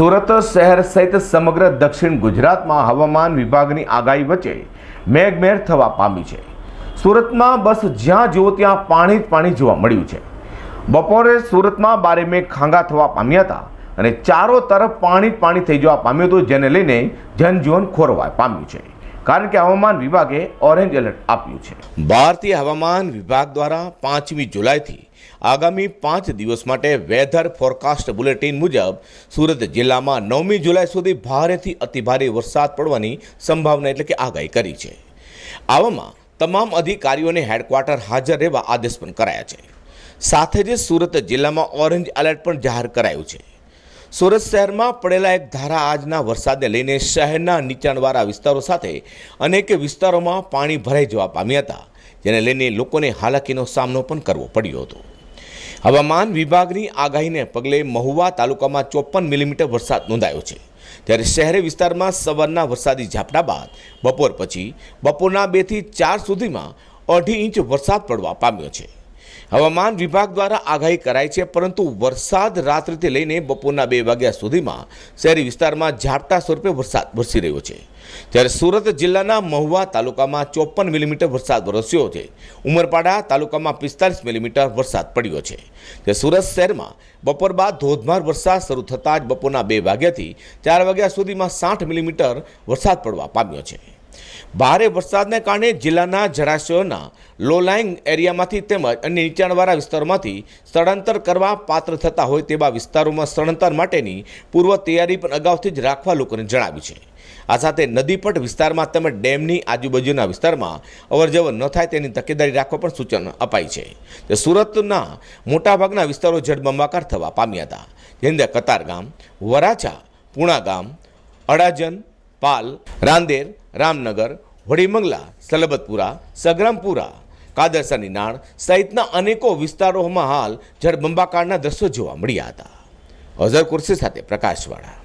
સુરત શહેર સહિત સમગ્ર દક્ષિણ ગુજરાતમાં હવામાન વિભાગની આગાહી વચ્ચે મેઘમેર થવા પામી છે. સુરતમાં બસ જ્યાં જુઓ ત્યાં પાણી જ પાણી જોવા મળ્યું છે. બપોરે સુરતમાં બારે મેઘ ખાંગા થવા પામ્યા હતા અને ચારો તરફ પાણી જ પાણી થઈ જવા પામ્યું હતું, જેને લઈને જનજીવન ખોરવાય પામ્યું છે. કારણ કે હવામાન વિભાગે ઓરેન્જ એલર્ટ આપ્યું છે. ભારતીય હવામાન વિભાગ દ્વારા પાંચમી જુલાઈથી આગામી પાંચ દિવસ માટે વેધર ફોરકાસ્ટ બુલેટિન મુજબ સુરત જિલ્લામાં નવમી જુલાઈ સુધી ભારેથી અતિભારે વરસાદ પડવાની સંભાવના એટલે કે આગાહી કરી છે. આવામાં તમામ અધિકારીઓને હેડક્વાર્ટર હાજર રહેવા આદેશ પણ કરાયા છે. સાથે જ સુરત જિલ્લામાં ઓરેન્જ એલર્ટ પણ જાહેર કરાયું છે. સુરત શહેરમાં પડેલા એક ધારા આજના વરસાદને લઈને શહેરના નીચાણવાળા વિસ્તારો સાથે અનેક વિસ્તારોમાં પાણી ભરાઈ જવા પામ્યા હતા, જેને લઈને લોકોને હાલાકીનો સામનો પણ કરવો પડ્યો હતો. હવામાન વિભાગની આગાહીને પગલે મહુવા તાલુકામાં ચોપન મિલીમીટર વરસાદ નોંધાયો છે. ત્યારે શહેરી વિસ્તારમાં સવારના વરસાદી ઝાપટા બાદ બપોર પછી બપોરના બેથી ચાર સુધીમાં અઢી ઇંચ વરસાદ પડવા પામ્યો છે. હવામાન વિભાગ દ્વારા આગાહી કરાઈ છે, પરંતુ વરસાદ રાત્રિથી લઈને બપોરના બે વાગ્યા સુધીમાં શહેરી વિસ્તારમાં ઝાપટા સ્વરૂપે વરસાદ વરસી રહ્યો છે. ત્યારે સુરત જિલ્લાના મહુવા તાલુકામાં ચોપન મિલીમીટર વરસાદ વરસ્યો છે. ઉમરપાડા તાલુકામાં પિસ્તાલીસ મિલીમીટર વરસાદ પડ્યો છે. ત્યારે સુરત શહેરમાં બપોર બાદ ધોધમાર વરસાદ શરૂ થતાં જ બપોરના બે વાગ્યાથી ચાર વાગ્યા સુધીમાં સાઠ મિલીમીટર વરસાદ પડવા પામ્યો છે. ભારે વરસાદને કારણે જિલ્લાના જળાશયોના લોલાઇંગ એરિયામાંથી તેમજ અન્ય નીચાણવાળા વિસ્તારોમાંથી સ્થળાંતર કરવા પાત્ર થતા હોય તેવા વિસ્તારોમાં સ્થળાંતર માટેની પૂર્વ તૈયારી પણ અગાઉથી જ રાખવા લોકોને જણાવ્યું છે. આ સાથે નદીપટ વિસ્તારમાં તેમજ ડેમની આજુબાજુના વિસ્તારમાં અવરજવર ન થાય તેની તકેદારી રાખવા પણ સૂચન અપાઈ છે. તે સુરતના મોટાભાગના વિસ્તારો જળબંબાકાર થવા પામ્યા હતા. જેની અંદર કતારગામ, વરાછા, પૂણા ગામ, અડાજન પાલ, રાંદેર, રામનગર વડીમંગલા સલબતપુરા, સગ્રામપુરા, કાદરસાની નાળ સહિતના અનેકો વિસ્તારોમાં હાલ જળબંબાકારના દ્રશ્યો જોવા મળ્યા હતા. અઝર કુર્સી સાથે પ્રકાશવાળા.